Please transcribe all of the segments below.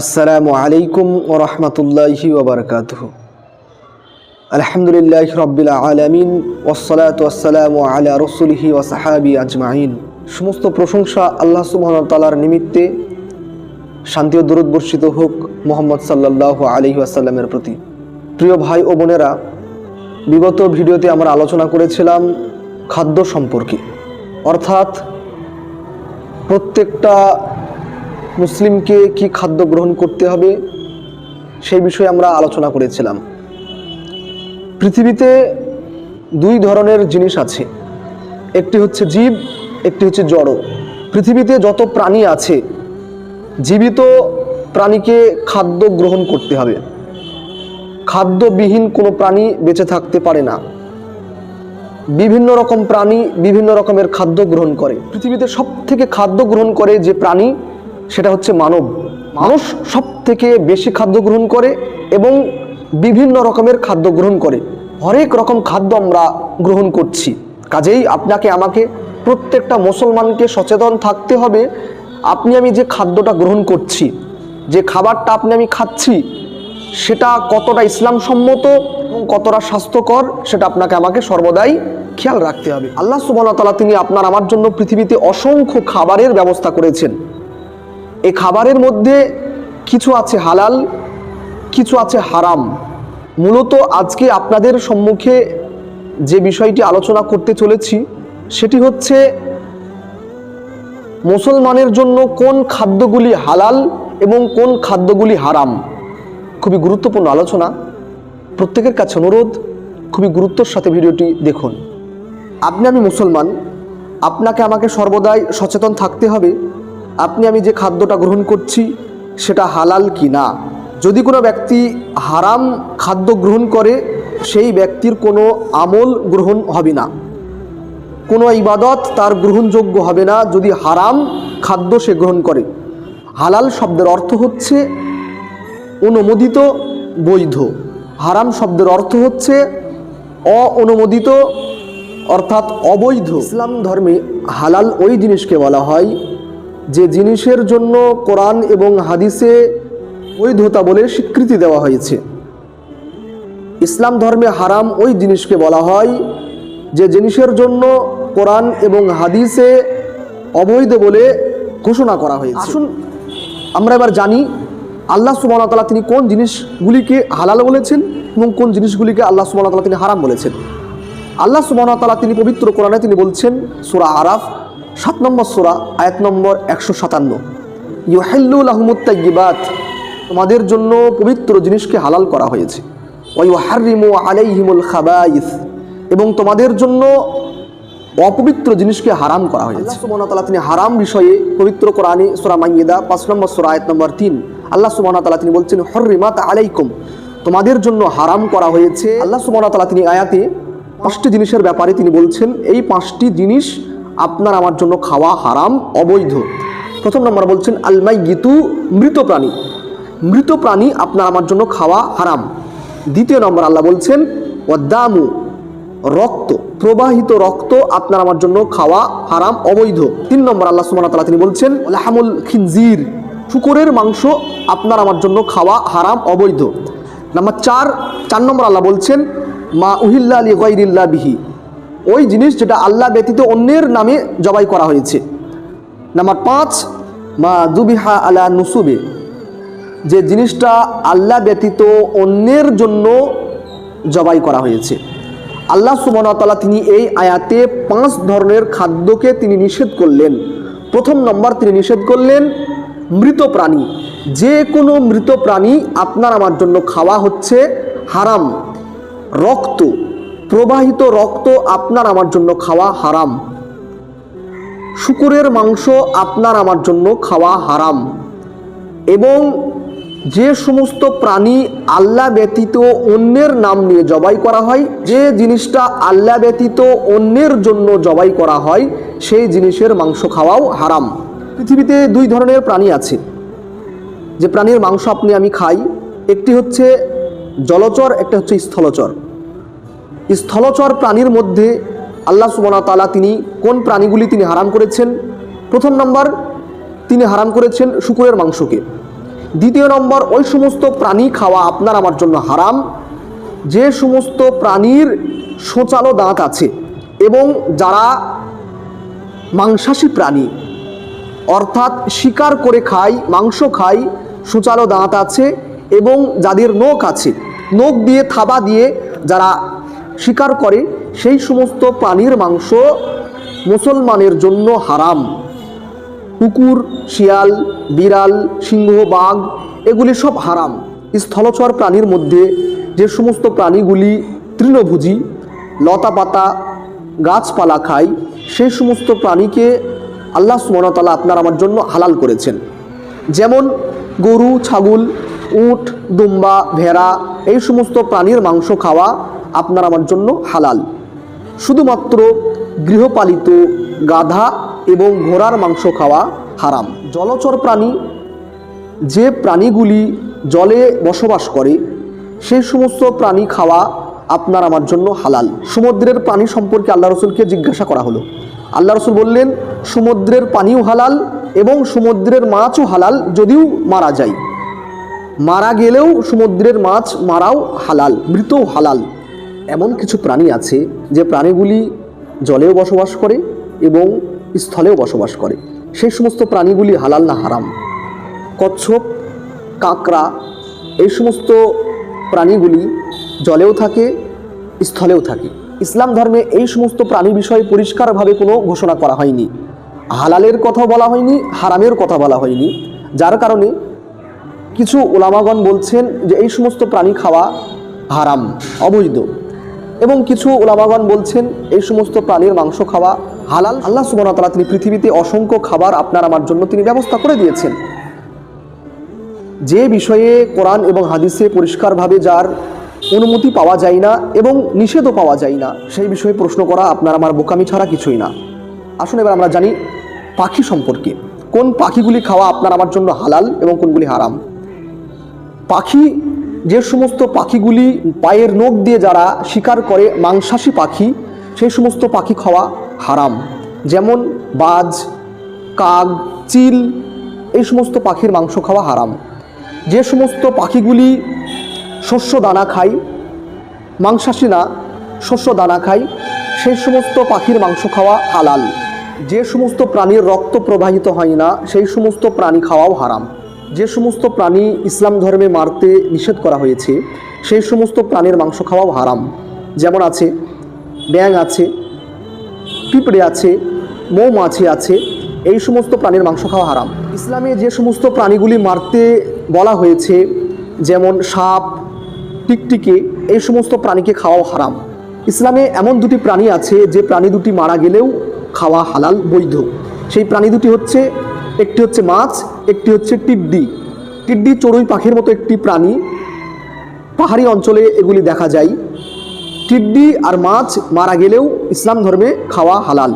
আসসালামু আলাইকুম ওরহমতুল্লাহি ওবরকাত আলহামদুলিল্লাহ রব্বিল আলমিন ওসলাত ওসালাম আলা রসুলহি ও সাহাবি আজমাইন। সমস্ত প্রশংসা আল্লাহ সুবহান তালার নিমিত্তে শান্তি ও দরুদ বর্ষিত হোক মোহাম্মদ সাল্লাহ আলহি আসাল্লামের প্রতি। প্রিয় ভাই ও বোনেরা, বিগত ভিডিওতে আমরা আলোচনা করেছিলাম খাদ্য সম্পর্কে। অর্থাৎ প্রত্যেকটা মুসলিমকে কি খাদ্য গ্রহণ করতে হবে, সেই বিষয়ে আমরা আলোচনা করেছিলাম। পৃথিবীতে দুই ধরনের জিনিস আছে। একটি হচ্ছে জীব, একটি হচ্ছে জড়। পৃথিবীতে যত প্রাণী আছে, জীবিত প্রাণীকে খাদ্য গ্রহণ করতে হবে। খাদ্যবিহীন কোনো প্রাণী বেঁচে থাকতে পারে না। বিভিন্ন রকম প্রাণী বিভিন্ন রকমের খাদ্য গ্রহণ করে। পৃথিবীতে সব থেকে খাদ্য গ্রহণ করে যে প্রাণী সেটা হচ্ছে মানব। মানুষ সব থেকে বেশি খাদ্য গ্রহণ করে এবং বিভিন্ন রকমের খাদ্য গ্রহণ করে। হরেক রকম খাদ্য আমরা গ্রহণ করছি। কাজেই আপনাকে, আমাকে প্রত্যেকটা মুসলমানকে সচেতন থাকতে হবে, আপনি আমি যে খাদ্যটা গ্রহণ করছি, যে খাবারটা আপনি আমি খাচ্ছি, সেটা কতটা ইসলাম সম্মত এবং কতটা স্বাস্থ্যকর, সেটা আপনাকে আমাকে সর্বদাই খেয়াল রাখতে হবে। আল্লাহ সুবাহ তালা তিনি আপনার, আমার জন্য পৃথিবীতে অসংখ্য খাবারের ব্যবস্থা করেছেন। এই খাবারের মধ্যে কিছু আছে হালাল, কিছু আছে হারাম। মূলত আজকে আপনাদের সম্মুখে যে বিষয়টি আলোচনা করতে চলেছি, সেটি হচ্ছে মুসলমানের জন্য কোন খাদ্যগুলি হালাল এবং কোন খাদ্যগুলি হারাম। খুবই গুরুত্বপূর্ণ আলোচনা। প্রত্যেকের কাছে অনুরোধ, খুবই গুরুত্বর সাথে ভিডিওটি দেখুন। আপনি আমি মুসলমান, আপনাকে আমাকে সর্বদাই সচেতন থাকতে হবে। আপনি আমি যে খাদ্যটা গ্রহণ করছি, সেটা হালাল কি না? যদি কোনো ব্যক্তি হারাম খাদ্য গ্রহণ করে, সেই ব্যক্তির কোনো আমল গ্রহণ হবে না। কোনো ইবাদত তার গ্রহণযোগ্য হবে না যদি হারাম খাদ্য সে গ্রহণ করে। হালাল শব্দের অর্থ হচ্ছে অনুমোদিত বৈধ। হারাম শব্দের অর্থ হচ্ছে অননুমোদিত অর্থাৎ অবৈধ। ইসলাম ধর্মে হালাল ওই জিনিসকে বলা হয় যে জিনিসের জন্য কোরআন এবং হাদিসে বৈধতা বলে স্বীকৃতি দেওয়া হয়েছে। ইসলাম ধর্মে হারাম ওই জিনিসকে বলা হয় যে জিনিসের জন্য কোরআন এবং হাদিসে অবৈধ বলে ঘোষণা করা হয়েছে। আসুন। আমরা এবার জানি আল্লাহ সুবাহতালা তিনি কোন জিনিসগুলিকে হালাল বলেছেন এবং কোন জিনিসগুলিকে আল্লাহ সুবাহতালা তিনি হারাম বলেছেন। আল্লাহ সুবাহতালা তিনি পবিত্র কোরআনে তিনি বলছেন সুরা আরাফ সাত নম্বর সোরা আয়াত নম্বর একশো সাতান্ন। ইউহাল্লুল আহমুত্তাইবাত তোমাদের জন্য পবিত্র জিনিসকে হালাল করা হয়েছে। ওয়ু হারিমু আলাইহিমুল খাবাইস এবং তোমাদের জন্য অপবিত্র জিনিসকে হারাম করা হয়েছে। সুবহানাহু তিনি হারাম বিষয়ে পবিত্র কোরআনে সোরা মাইয়্যিদা পাঁচ নম্বর সোরা আয়াত নম্বর তিন। আল্লাহ সুবহানাহু তাআলা তিনি বলছেন হররিমাত আলাইকুম তোমাদের জন্য হারাম করা হয়েছে। আল্লাহ সুবহানাহু তাআলা তিনি আয়াতে পাঁচটি জিনিসের ব্যাপারে তিনি বলছেন এই পাঁচটি জিনিস আপনার আমার জন্য খাওয়া হারাম, অবৈধ। প্রথম নম্বর বলছেন আলমাই গীতু মৃত প্রাণী। মৃত প্রাণী আপনার আমার জন্য খাওয়া হারাম। দ্বিতীয় নম্বর আল্লাহ বলছেন, ওয়াদ্দামু, রক্ত, প্রবাহিত রক্ত আপনার আমার জন্য খাওয়া হারাম, অবৈধ। তিন নম্বর আল্লাহ সুমান তালা তিনি বলছেন, লাহামুল খিনজির, শুকুরের মাংস আপনার আমার জন্য খাওয়া হারাম, অবৈধ। নাম্বার চার চার নম্বর আল্লাহ বলছেন, মা উহিল্লা আলী গৈরিল্লা বিহি। ওই জিনিস যেটা আল্লাহ ব্যতীত অন্যের নামে জবাই করা হয়েছে। নাম্বার পাঁচ, মা দুবিহা আলা নুসুবে। যে জিনিসটা আল্লাহ ব্যতীত অন্যের জন্য জবাই করা হয়েছে। আল্লাহ সুবনতালা তিনি এই আয়াতে পাঁচ ধরনের খাদ্যকে তিনি নিষেধ করলেন। প্রথম নম্বর তিনি নিষেধ করলেন, মৃত প্রাণী। যে কোনো মৃত প্রাণী আপনার আমার জন্য খাওয়া হচ্ছে হারাম, রক্ত। প্রবাহিত রক্ত আপনার আমার জন্য খাওয়া হারাম। শুকুরের মাংস আপনার আমার জন্য খাওয়া হারাম। এবং যে সমস্ত প্রাণী আল্লাহ ব্যতীত অন্যের নাম নিয়ে জবাই করা হয়, যে জিনিসটা আল্লাহ ব্যতীত অন্যের জন্য জবাই করা হয়, সেই জিনিসের মাংস খাওয়াও হারাম। পৃথিবীতে দুই ধরনের প্রাণী আছে। যে প্রাণীর মাংস আপনি আমি খাই, একটি হচ্ছে জলচর, একটা হচ্ছে স্থলচর। স্থলচর প্রাণীর মধ্যে আল্লাহ সুবনা তালা তিনি কোন প্রাণীগুলি তিনি হারাম করেছেন? প্রথম নম্বর, তিনি হারাম করেছেন শুকুরের মাংসকে। দ্বিতীয় নম্বর, ওই সমস্ত প্রাণী খাওয়া আপনার আমার জন্য হারাম। যে সমস্ত প্রাণীর সোচালো দাঁত আছে এবং যারা মাংসাশী প্রাণী, অর্থাৎ শিকার করে খায়, মাংস খায় সুচালো দাঁত আছে এবং যাদের নখ আছে, নখ দিয়ে থাবা দিয়ে যারা শিকার করে, সেই সমস্ত প্রাণীর মাংস মুসলমানের জন্য হারাম। কুকুর, শিয়াল, বিড়াল, সিংহ, বাঘ, এগুলি সব হারাম। স্থলচর প্রাণীর মধ্যে যে সমস্ত প্রাণীগুলি তৃণভোজী, লতাপাতা, গাছপালা খায়, সেই সমস্ত প্রাণীকে আল্লাহ সুমনতালা আপনার আমার জন্য হালাল করেছেন। যেমন গরু, ছাগল, উট, দুম্বা, ভেড়া, এই সমস্ত প্রাণীর মাংস খাওয়া আপনার আমার জন্য হালাল। শুধুমাত্র গৃহপালিত গাধা এবং ঘোড়ার মাংস খাওয়া হারাম। জলচর প্রাণী, যে প্রাণীগুলি জলে বসবাস করে, সেই সমস্ত প্রাণী খাওয়া আপনার আমার জন্য হালাল। সমুদ্রের প্রাণী সম্পর্কে আল্লাহ রসুলকে জিজ্ঞাসা করা হলো। আল্লাহ রসুল বললেন, সমুদ্রের পানিও হালাল এবং সমুদ্রের মাছও হালাল যদিও মারা যায়। মারা গেলেও সমুদ্রের মাছ মারাও হালাল, মৃতও হালাল। এমন কিছু প্রাণী আছে যে প্রাণীগুলি জলেও বসবাস করে এবং স্থলেও বসবাস করে। সেই সমস্ত প্রাণীগুলি হালাল না হারাম? কচ্ছপ, কাঁকড়া, এই সমস্ত প্রাণীগুলি জলেও থাকে, স্থলেও থাকে। ইসলাম ধর্মে এই সমস্ত প্রাণী বিষয়ে পরিষ্কারভাবে কোনো ঘোষণা করা হয়নি। হালালের কথা বলা হয়নি, হারামের কথা বলা হয়নি। যার কারণে কিছু ওলামাগণ বলছেন যে এই সমস্ত প্রাণী খাওয়া হারাম, অবৈধ। এবং কিছু ওলামাগণ বলছেন, এই সমস্ত প্রাণীর মাংস খাওয়া হালাল। আল্লাহ সুবহানাহু তিনি পৃথিবীতে অসংখ্য খাবার আপনার আমার জন্য তিনি ব্যবস্থা করে দিয়েছেন। যে বিষয়ে কোরআন এবং হাদিসে পরিষ্কারভাবে যার অনুমতি পাওয়া যায় না এবং নিষেধও পাওয়া যায় না, সেই বিষয়ে প্রশ্ন করা আপনার আমার বোকামি ছাড়া কিছুই না। আসুন এবার আমরা জানি পাখি সম্পর্কে। কোন পাখিগুলি খাওয়া আপনার আমার জন্য হালাল এবং কোনগুলি হারাম? পাখি যে সমস্ত পাখিগুলি পায়ের নখ দিয়ে যারা শিকার করে মাংসাশী পাখি, সেই সমস্ত পাখি খাওয়া হারাম। যেমন বাজ কাক চিল, এই সমস্ত পাখির মাংস খাওয়া হারাম। যে সমস্ত পাখিগুলি শস্য দানা খায়, মাংসাশী না, শস্য দানা খায়, সেই সমস্ত পাখির মাংস খাওয়া হালাল। যে সমস্ত প্রাণীর রক্ত প্রবাহিত হয় না, সেই সমস্ত প্রাণী খাওয়াও হারাম। যে সমস্ত প্রাণী ইসলাম ধর্মে মারতে নিষেধ করা হয়েছে, সেই সমস্ত প্রাণীর মাংস খাওয়াও হারাম। যেমন আছে ব্যাং আছে, পিঁপড়ে আছে, মৌমাছি আছে, এই সমস্ত প্রাণীর মাংস খাওয়া হারাম। ইসলামে যে সমস্ত প্রাণীগুলি মারতে বলা হয়েছে, যেমন সাপ, টিকটিকি, এই সমস্ত প্রাণীকে খাওয়াও হারাম। ইসলামে এমন দুটি প্রাণী আছে, যে প্রাণী দুটি মারা গেলেও খাওয়া হালাল বৈধ। সেই প্রাণী দুটি হচ্ছে, একটি হচ্ছে মাছ একটি হচ্ছে টিড্ডি। টিড্ডি চড়ুই পাখির মতো একটি প্রাণী। পাহাড়ি অঞ্চলে এগুলি দেখা যায়। টিড্ডি আর মাছ মারা গেলেও ইসলাম ধর্মে খাওয়া হালাল।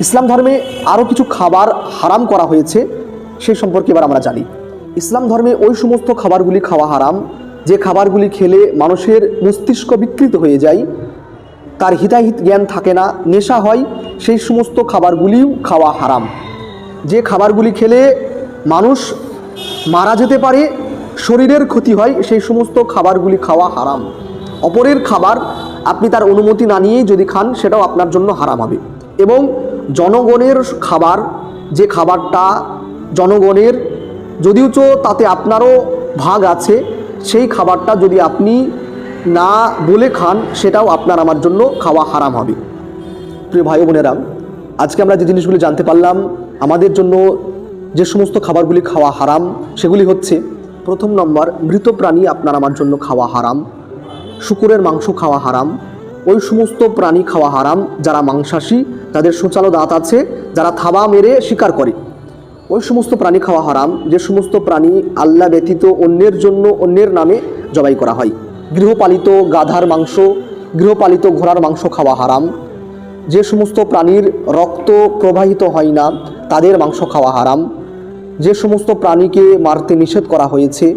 ইসলাম ধর্মে আরও কিছু খাবার হারাম করা হয়েছে সেই সম্পর্কে এবার আমরা জানি। ইসলাম ধর্মে ওই সমস্ত খাবারগুলি খাওয়া হারাম, যে খাবারগুলি খেলে মানুষের মস্তিষ্ক বিকৃত হয়ে যায়, তার হিতাহিত জ্ঞান থাকে না, নেশা হয়, সেই সমস্ত খাবারগুলিও খাওয়া হারাম। যে খাবারগুলি খেলে মানুষ মারা যেতে পারে, শরীরের ক্ষতি হয়, সেই সমস্ত খাবারগুলি খাওয়া হারাম। অপরের খাবার আপনি তার অনুমতি না নিয়েই যদি খান, সেটাও আপনার জন্য হারাম হবে। এবং জনগণের খাবার, যে খাবারটা জনগণের, যদিও চো তাতে আপনারও ভাগ আছে, সেই খাবারটা যদি আপনি না বলে খান, সেটাও আপনার আমার জন্য খাওয়া হারাম হবে। প্রিয় ভাই বোনেরা, আজকে আমরা যে জিনিসগুলি জানতে পারলাম, আমাদের জন্য যে সমস্ত খাবারগুলি খাওয়া হারাম, সেগুলি হচ্ছে, প্রথম নম্বর, মৃত প্রাণী আপনার আমার জন্য খাওয়া হারাম, শুকুরের মাংস খাওয়া হারাম, ওই সমস্ত প্রাণী খাওয়া হারাম, যারা মাংসাশী, তাদের সুচালো দাঁত আছে, যারা থাবা মেরে শিকার করে। ওই সমস্ত প্রাণী খাওয়া হারাম, যে সমস্ত প্রাণী আল্লাহ ব্যতীত অন্যের জন্য অন্যের নামে জবাই করা হয়। গৃহপালিত গাধার মাংস, গৃহপালিত ঘোড়ার মাংস খাওয়া হারাম। যে সমস্ত প্রাণীর রক্ত প্রবাহিত হয় না, তাদের মাংস খাওয়া হারাম। যে সমস্ত প্রাণীকে মারতে নিষেধ করা হয়েছে,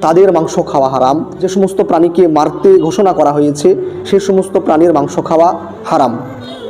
তাদের মাংস খাওয়া হারাম। যে সমস্ত প্রাণীকে মারতে ঘোষণা করা হয়েছে, সে সমস্ত প্রাণীর মাংস খাওয়া হারাম।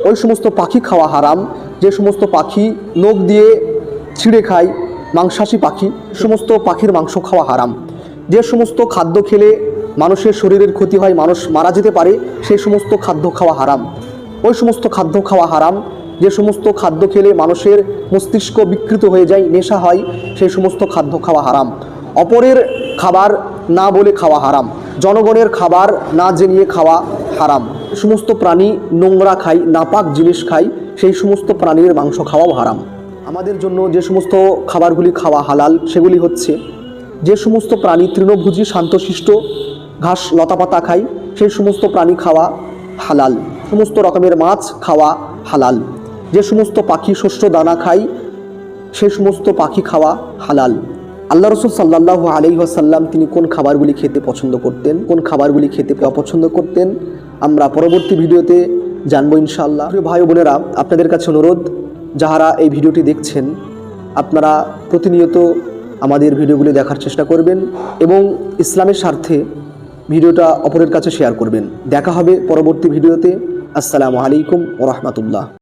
ওই সমস্ত পাখি খাওয়া হারাম। যে সমস্ত পাখি নখ দিয়ে ছিঁড়ে খায়, মাংসাশী পাখি সমস্ত পাখির মাংস খাওয়া হারাম। যে সমস্ত খাদ্য খেলে মানুষের শরীরের ক্ষতি হয়, মানুষ মারা যেতে পারে সেই সমস্ত খাদ্য খাওয়া হারাম। ওই সমস্ত খাদ্য খাওয়া হারাম। যে সমস্ত খাদ্য খেলে মানুষের মস্তিষ্ক বিকৃত হয়ে যায়, নেশা হয় সেই সমস্ত খাদ্য খাওয়া হারাম। অপরের খাবার না বলে খাওয়া হারাম। জনগণের খাবার না জেনিয়ে খাওয়া হারাম। সমস্ত প্রাণী নোংরা খায়, নাপাক জিনিস খায়, সেই সমস্ত প্রাণীর মাংস খাওয়াও হারাম। আমাদের জন্য যে সমস্ত খাবারগুলি খাওয়া হালাল, সেগুলি হচ্ছে যে সমস্ত প্রাণী তৃণভোজী শান্তশিষ্ট ঘাস, লতাপাতা খায়, সেই সমস্ত প্রাণী খাওয়া হালাল। সমস্ত রকমের মাছ খাওয়া হালাল। যে সমস্ত পাখি শস্য দানা খায়, সে সমস্ত পাখি খাওয়া হালাল। আল্লাহ রসুল সাল্লাহ আলি আসাল্লাম তিনি কোন খাবারগুলি খেতে পছন্দ করতেন, কোন খাবারগুলি খেতে অপছন্দ করতেন, আমরা পরবর্তী ভিডিওতে জানব ইনশাআল্লাহ। প্রিয় ভাই বোনেরা, আপনাদের কাছে অনুরোধ, যাহারা এই ভিডিওটি দেখছেন, আপনারা প্রতিনিয়ত আমাদের ভিডিওগুলি দেখার চেষ্টা করবেন এবং ইসলামের স্বার্থে ভিডিওটা অপরের কাছে শেয়ার করবেন। দেখা হবে পরবর্তী ভিডিওতে। আসসালামু আলাইকুম ও